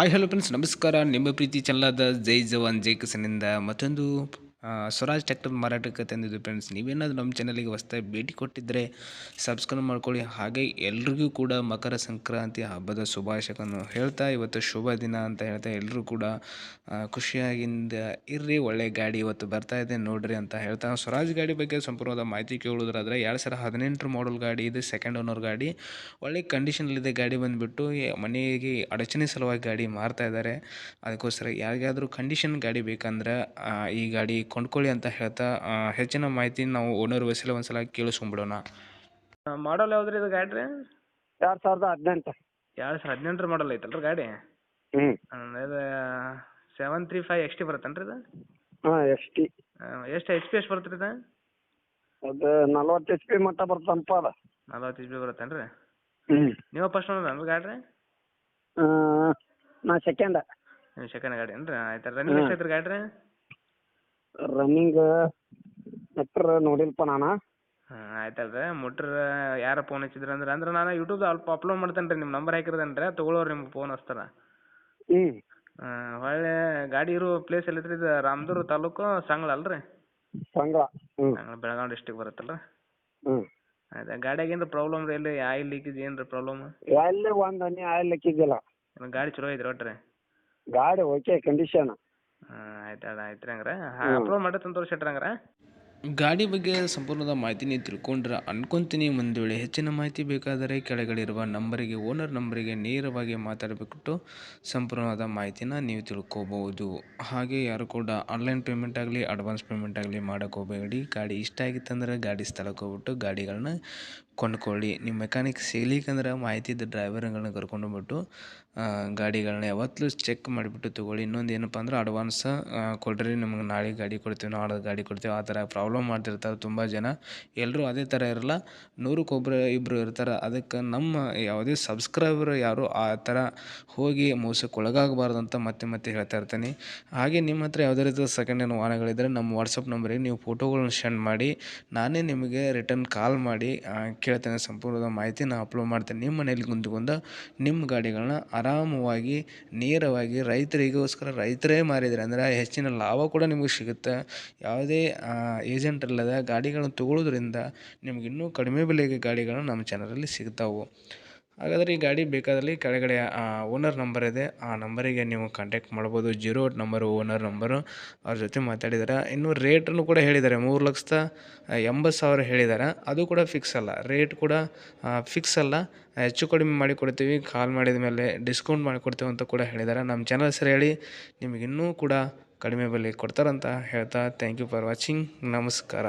Hi hello friends ನಮಸ್ಕಾರ. ನಿಮ್ಮ ಪ್ರೀತಿ ಚೆನ್ನಲಾದ ಜೈ ಜವಾನ್ ಜೈ ಕಿಸನಿಂದ ಮತ್ತೊಂದು ಸ್ವರಾಜ್ ಟ್ಯಾಕ್ಟರ್ ಮಾರಾಟಕ್ಕೆ ತಂದಿದ್ದು ಫ್ರೆಂಡ್ಸ್ ನೀವೇನಾದರೂ ನಮ್ಮ ಚಾನಲಿಗೆ ಹೊಸ್ದಾಗಿ ಭೇಟಿ ಕೊಟ್ಟಿದ್ದರೆ ಸಬ್ಸ್ಕ್ರೈಬ್ ಮಾಡ್ಕೊಳ್ಳಿ. ಹಾಗೆ ಎಲ್ರಿಗೂ ಕೂಡ ಮಕರ ಸಂಕ್ರಾಂತಿ ಹಬ್ಬದ ಶುಭಾಶಯಗಳನ್ನು ಹೇಳ್ತಾ ಇವತ್ತು ಶುಭ ದಿನ ಅಂತ ಹೇಳ್ತಾ ಎಲ್ಲರೂ ಕೂಡ ಖುಷಿಯಾಗಿಂದ ಇರ್ರಿ, ಒಳ್ಳೆ ಗಾಡಿ ಇವತ್ತು ಬರ್ತಾ ಇದೆ, ನೋಡ್ರಿ ಅಂತ ಹೇಳ್ತಾ. ಸ್ವರಾಜ್ ಗಾಡಿ ಬಗ್ಗೆ ಸಂಪೂರ್ಣವಾದ ಮಾಹಿತಿ ಕೇಳೋದ್ರಾದ್ರೆ ಎರಡು ಸಾವಿರ ಹದಿನೆಂಟರ ಮಾಡಲ್ ಗಾಡಿ ಇದು ಸೆಕೆಂಡ್ ಓನರ್ ಗಾಡಿ. ಒಳ್ಳೆ ಕಂಡೀಷನಲ್ಲಿದೆ ಗಾಡಿ ಬಂದುಬಿಟ್ಟು ಮನೆಗೆ ಅಡಚಣೆ ಸಲುವಾಗಿ ಗಾಡಿ ಮಾರ್ತಾ ಇದ್ದಾರೆ. ಅದಕ್ಕೋಸ್ಕರ ಯಾರಿಗಾದರೂ ಕಂಡೀಷನ್ ಗಾಡಿ ಬೇಕಂದ್ರೆ ಈ ಗಾಡಿ ಕೊಂಡ್ಕೊಳ್ಳಿ ಅಂತ ಹೇಳ್ತಾ ಆ, ಹೆಚ್ಚಿನ ಮಾಹಿತಿ ನಾವು ಓನರ್ ವಯಸ್ಸಲ್ಲಿ ಒಂದ್ಸಲ ಕೇಳಿಸ್ಕೊಂಡ್ಬಿಡೋಣ. ಮಾಡಲ್ ಯಾವ್ದ್ರಿ ಇದು ಗಾಡಿ ರೀ ಎರಡು ಸಾವಿರದ ಹದಿನೆಂಟು. ಎರಡ್ ಸಾವಿರ ಹದಿನೆಂಟರ ಮಾಡಲ್ ಐತಲ್ರಿ ಗಾಡಿ? ಹ್ಞೂ ಇದು seven three five X T ಬರುತ್ತೇನ್ರಿ ಇದು? ಹಾಂ ಎಸ್ ಟಿ ಎಷ್ಟು ಎಚ್ ಪಿ ಎಷ್ಟು ಬರುತ್ತೆ ಇದು? ಅದು ನಲ್ವತ್ತು ಎಚ್ ಪಿ ಮಟ್ಟ ಬರ್ತಂಪ ಅದ. ನಲ್ವತ್ತು ಎಚ್ ಪಿ ಬರುತ್ತೇನ್ರಿ? ಹ್ಞೂ ನೀವು ಫಸ್ಟ್ ಓನರ್ ಗಾಡಿ ರೀ ನಾ ಸೆಕೆಂಡ್ ನೀವು ಸೆಕೆಂಡ್ ಗಾಡಿ ಏನ್ರಿ? ಆಯ್ತು ರನ್ನಿಂಗ್. ಎಷ್ಟು ಐತ್ರಿ ಗಾಡ್ರಿ? ರೀ ರನ್ನಿಂಗ್ ಮೆಟ್ರ್ ನೋಡಿಲ್ಪ ನಾನು. ಹಾಂ ಆಯ್ತಲ್ರಿ ಮುಟ್ರ ಯಾರ ಫೋನ್ ಹಚ್ಚಿದ್ರ ಅಂದ್ರೆ ಅಂದ್ರೆ ನಾನು ಯೂಟ್ಯೂಬ್ ಅಲ್ಪ ಅಪ್ಲೋಡ್ ಮಾಡ್ತೇನೆ ರೀ ನಿಮ್ಮ ನಂಬರ್ ಹಾಕಿರೋದೇನ್ರಿ ತೊಗೊಳೋರು ನಿಮ್ಗೆ ಫೋನ್ ಹಚ್ತಾರ. ಹ್ಞೂ ಹೊಳ್ಳಿ ಗಾಡಿ ಇರೋ ಪ್ಲೇಸ್ ಎಲ್ಲೈತ್ರಿ ಇದು? ರಾಮದುರ್ಗ ತಾಲೂಕು ಸಂಗ್ಳ ಅಲ್ರಿ? ಹ್ಞೂ ಸಂಗ್ಳ ಬೆಳಗಾವಿ ಡಿಸ್ಟಿಕ್ ಬರುತ್ತಲ್ಲ? ಹ್ಞೂ ಆಯ್ತು ಗಾಡಿಯಾಗ ಏನ್ರ ಪ್ರಾಬ್ಲಮ್ ರೀ ಇಲ್ಲಿ ಆಯಿಲ್ ಲೀಕೇಜ್ ಏನ್ರ ಪ್ರಾಬ್ಲಮ್ ಎಲ್ಲಿ ಒಂದು ಹನಿ ಆಯಿಲ್ ಇಲ್ಲ. ಗಾಡಿ ಚಲೋ ಐತ್ರಿ ಒಟ್ರಿ? ಗಾಡಿ ಓಕೆ ಕಂಡೀಷನ್ ಹಾಂ ಆಯ್ತು ಅದ ಆಯ್ತು ರೀ ಹಂಗಾರೆ. ಅಪ್ಲೋಡ್ ಮಾಡಿ ಸಂತೋಷ ಹಂಗಾರೆ ಗಾಡಿ ಬಗ್ಗೆ ಸಂಪೂರ್ಣದ ಮಾಹಿತಿ ನೀವು ತಿಳ್ಕೊಂಡ್ರೆ ಅನ್ಕೊಂತೀನಿ. ಒಂದು ವೇಳೆ ಹೆಚ್ಚಿನ ಮಾಹಿತಿ ಬೇಕಾದರೆ ಕೆಳಗಡೆ ನಂಬರಿಗೆ, ಓನರ್ ನಂಬರಿಗೆ ನೇರವಾಗಿ ಮಾತಾಡಬೇಕಿಟ್ಟು ಸಂಪೂರ್ಣವಾದ ಮಾಹಿತಿನ ನೀವು ತಿಳ್ಕೋಬಹುದು ಹಾಗೆ ಯಾರು ಕೂಡ ಆನ್ಲೈನ್ ಪೇಮೆಂಟ್ ಆಗಲಿ, ಅಡ್ವಾನ್ಸ್ ಪೇಮೆಂಟ್ ಆಗಲಿ ಹೋಗಬೇಡಿ. ಗಾಡಿ ಇಷ್ಟ ಆಗಿತ್ತಂದ್ರೆ ಗಾಡಿ ಸ್ಥಳಕ್ಕೆ ಹೋಗ್ಬಿಟ್ಟು ಗಾಡಿಗಳನ್ನ ಕೊಂಡ್ಕೊಳ್ಳಿ. ನಿಮ್ಮ ಮೆಕ್ಯಾನಿಕ್ ಸಿಗ್ಲಿಕ್ಕಂದ್ರೆ ಮಾಹಿತಿ ಇದ್ದ ಡ್ರೈವರ್ಗಳನ್ನ ಕರ್ಕೊಂಡೋಗ್ಬಿಟ್ಟು ಬಿಟ್ಟು ಗಾಡಿಗಳನ್ನ ಯಾವತ್ತೂ ಚೆಕ್ ಮಾಡಿಬಿಟ್ಟು ತೊಗೊಳ್ಳಿ. ಇನ್ನೊಂದು ಏನಪ್ಪ ಅಂದ್ರೆ, ಅಡ್ವಾನ್ಸ್ ಕೊಡ್ರಿ, ನಿಮ್ಗೆ ನಾಳೆ ಗಾಡಿ ಕೊಡ್ತೀವಿ ನಾಳೆ ಗಾಡಿ ಕೊಡ್ತೀವಿ ಆ ಥರ ಪ್ರಾಬ್ಲಮ್ ಮಾಡ್ತಿರ್ತಾರೆ ತುಂಬ ಜನ. ಎಲ್ಲರೂ ಅದೇ ಥರ ಇರಲ್ಲ. ನೂರಕ್ಕೊಬ್ರು ಇಬ್ಬರು ಇರ್ತಾರೆ. ಅದಕ್ಕೆ ನಮ್ಮ ಯಾವುದೇ ಸಬ್ಸ್ಕ್ರೈಬರ್ ಯಾರು ಆ ಥರ ಹೋಗಿ ಮೋಸಕ್ಕೆ ಒಳಗಾಗಬಾರ್ದು ಅಂತ ಮತ್ತೆ ಮತ್ತೆ ಹೇಳ್ತಾ ಇರ್ತೀನಿ. ಹಾಗೆ ನಿಮ್ಮ ಹತ್ರ ಯಾವುದೇ ರೀತಿಯ ಸೆಕೆಂಡ್ ಹ್ಯಾಂಡ್ ವಾಹನಗಳಿದ್ದರೆ ನಮ್ಮ ವಾಟ್ಸಪ್ ನಂಬರಿಗೆ ನೀವು ಫೋಟೋಗಳನ್ನ ಸೆಂಡ್ ಮಾಡಿ, ನಾನೇ ನಿಮಗೆ ರಿಟರ್ನ್ ಕಾಲ್ ಮಾಡಿ ಕೇಳ್ತೇನೆ ಸಂಪೂರ್ಣದ ಮಾಹಿತಿ ನಾನು ಅಪ್ಲೋಡ್ ಮಾಡ್ತೇನೆ. ನಿಮ್ಮ ಮನೇಲಿ ಕುಂತ್ಕೊಂಡು ನಿಮ್ಮ ಗಾಡಿಗಳನ್ನ ಆರಾಮವಾಗಿ, ನೇರವಾಗಿ ರೈತರಿಗೋಸ್ಕರ ರೈತರೇ ಮಾರಿದರೆ ಅಂದರೆ ಹೆಚ್ಚಿನ ಲಾಭ ಕೂಡ ನಿಮಗೆ ಸಿಗುತ್ತೆ. ಯಾವುದೇ ಏಜೆಂಟ್ ಅಲ್ಲದ ಗಾಡಿಗಳನ್ನು ತಗೊಳ್ಳೋದ್ರಿಂದ ನಿಮ್ಗೆ ಇನ್ನೂ ಕಡಿಮೆ ಬೆಲೆಗೆ ಗಾಡಿಗಳು ನಮ್ಮ ಚಾನಲಲ್ಲಿ ಸಿಗ್ತಾವೆ. ಹಾಗಾದರೆ ಈ ಗಾಡಿ ಬೇಕಾದಲ್ಲಿ ಕೆಳಗಡೆ ಓನರ್ ನಂಬರ್ ಇದೆ. ಆ ನಂಬರಿಗೆ ನೀವು ಕಾಂಟ್ಯಾಕ್ಟ್ ಮಾಡ್ಬೋದು. ಜೀರೋ ನಂಬರು ಓನರ್ ನಂಬರು ಅವ್ರ ಜೊತೆ ಮಾತಾಡಿದ್ದಾರೆ ಇನ್ನು ರೇಟನ್ನು ಕೂಡ ಹೇಳಿದ್ದಾರೆ ಮೂರು ಲಕ್ಷದ ಎಂಬತ್ತು ಸಾವಿರ ಹೇಳಿದ್ದಾರೆ ಅದು ಕೂಡ ಫಿಕ್ಸ್ ಅಲ್ಲ. ರೇಟ್ ಕೂಡ ಫಿಕ್ಸ್ ಅಲ್ಲ. ಹೆಚ್ಚು ಕಡಿಮೆ ಮಾಡಿ ಕೊಡ್ತೀವಿ. ಕಾಲ್ ಮಾಡಿದ ಮೇಲೆ ಡಿಸ್ಕೌಂಟ್ ಮಾಡಿಕೊಡ್ತೀವಿ ಅಂತ ಕೂಡ ಹೇಳಿದ್ದಾರೆ ನಮ್ಮ ಚಾನಲ್ ಹೇಳಿ ನಿಮಗಿನ್ನೂ ಕೂಡ ಕಡಿಮೆ ಬೆಲೆ ಕೊಡ್ತಾರಂತ ಹೇಳ್ತಾ ಥ್ಯಾಂಕ್ ಯು ಫಾರ್ ವಾಚಿಂಗ್ ನಮಸ್ಕಾರ.